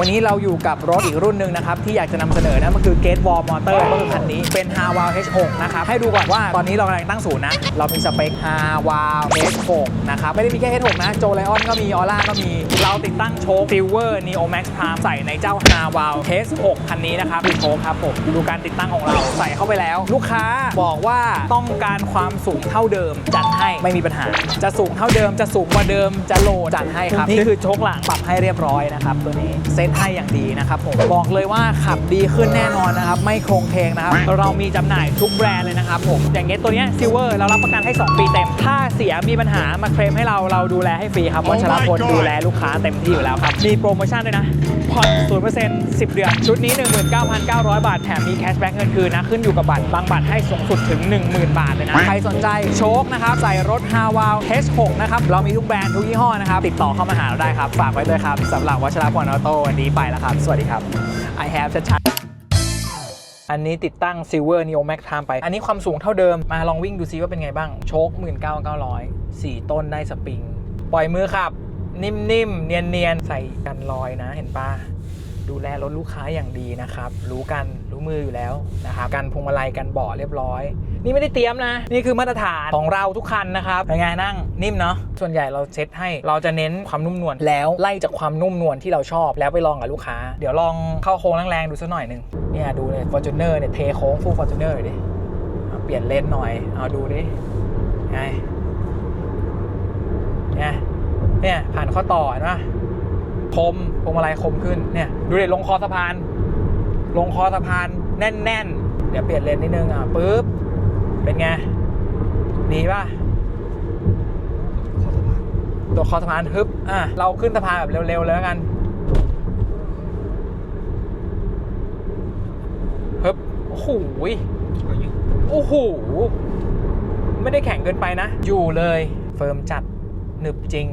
วันนี้เราอยู่กับรถอีกรุ่นหนึ่งนะครับ ที่อยากจะนำเสนอนะมันคือ Gate Wall Motor ก็คือคันนี้เป็น h a w a l H6 นะครับ ให้ดูก่อนว่าตอนนี้เรากำลังตั้งศูนย์นะ เรามีสเปค h a w a l H6 นะครับ ไม่ได้มีแค่ H6 นะโจไลออนก็มีออร่าก็มี เราติดตั้งโชค Silver Neo Max Prime ใส่ในเจ้า h a w a l H6 คันนี้นะครับดูโชคครับผมดูการติดตั้งของเราใส่เข้าไปแล้ว ลูกค้าบอกว่าต้องการความสูงเท่าเดิมจัดให้ไม่มีปัญหา จะสูงเท่าเดิมจะสูงกว่าเดิมจะโหลดจัดให้ครับนี่คือโชคหลังปรับให้เรียบร้อยนะครับตัวนี้เซตให้อย่างดีนะครับผมบอกเลยว่าขับดีขึ้นแน่นอนนะครับ ไม่โครงเคงนะครับ เรามีจำหน่ายทุกแบรนด์เลยนะครับผมอย่างเงี้ยตัวเนี้ยซิลเวอร์เรารับประกันให้ 2 ปีเต็ม ถ้าเสียมีปัญหามาเคลมให้เราเราดูแลให้ฟรีครับวัชรพลดูแลลูกค้าเต็มที่อยู่แล้วครับมีโปรโมชั่นด้วยนะผ่อน ศูนย์เดือน ชุดนี้ 19,900 บาท แถมมีแคชแบ็กเงินคืนนะ ขึ้นอยู่กับบัตร บางบัตรให้สูงสุดถึง 10,000 บาทเลยนะ ใครสนใจโชคนะครับ ใส่รถ h a w a l H6 นะครับ เรามีทุกแบรนด์ทุกยี่ห้อนะครับ ติดต่อเข้ามาหาเราได้ครับ ฝากไว้ด้วยครับสำหรับวัชรพลออโต้วันนี้ไปแล้วครับ สวัสดีครับ I have ชัดอันนี้ติดตั้ง Silver Neo Max Time ไป อันนี้ความสูงเท่าเดิม มาลองวิ่งดูซิว่าเป็นไงบ้าง โชค 19,900 4 ต้นได้สปริง ปล่อยมือขับ นิ่มๆ เนียนๆ ใส่กันรอยนะ เห็นปะ ดูแลรถลูกค้าอย่างดีนะครับ รู้กันรู้มืออยู่แล้วนะครับกันพวงมาลัยกันเบาะเรียบร้อย นี่ไม่ได้เตรียมนะ นี่คือมาตรฐานของเราทุกคันนะครับเป็นไงนั่งนิ่มเนาะส่วนใหญ่เราเซตให้เราจะเน้นความนุ่มนวลแล้วไล่จากความนุ่มนวลที่เราชอบแล้วไปลองกับลูกค้า เดี๋ยวลองเข้าโค้งแรงๆดูสักหน่อยหนึ่งเนี่ยดูเลย Fortuner เนี่ยเทโค้งฟู Fortuner เลยดิเอาเปลี่ยนเลนหน่อยเอาดูดิไงเนี่ยเนี่ยผ่านข้อต่อเห็นปะ คมพวงมาลัยคมขึ้นเนี่ยดูเดิลงคอสะพาน ลงคอสะพานแน่นๆ เดี๋ยวเปลี่ยนเลนนิดนึงอะปึ๊บเป็นไงดีป่ะตัวคอสะพานฮึบอะเราขึ้นสะพานแบบเร็วๆเลยแล้วกันฮึบโอ้โหโอ้โหไม่ได้แข็งเกินไปนะ อยู่เลย เฟิร์มจัดหนึบจริง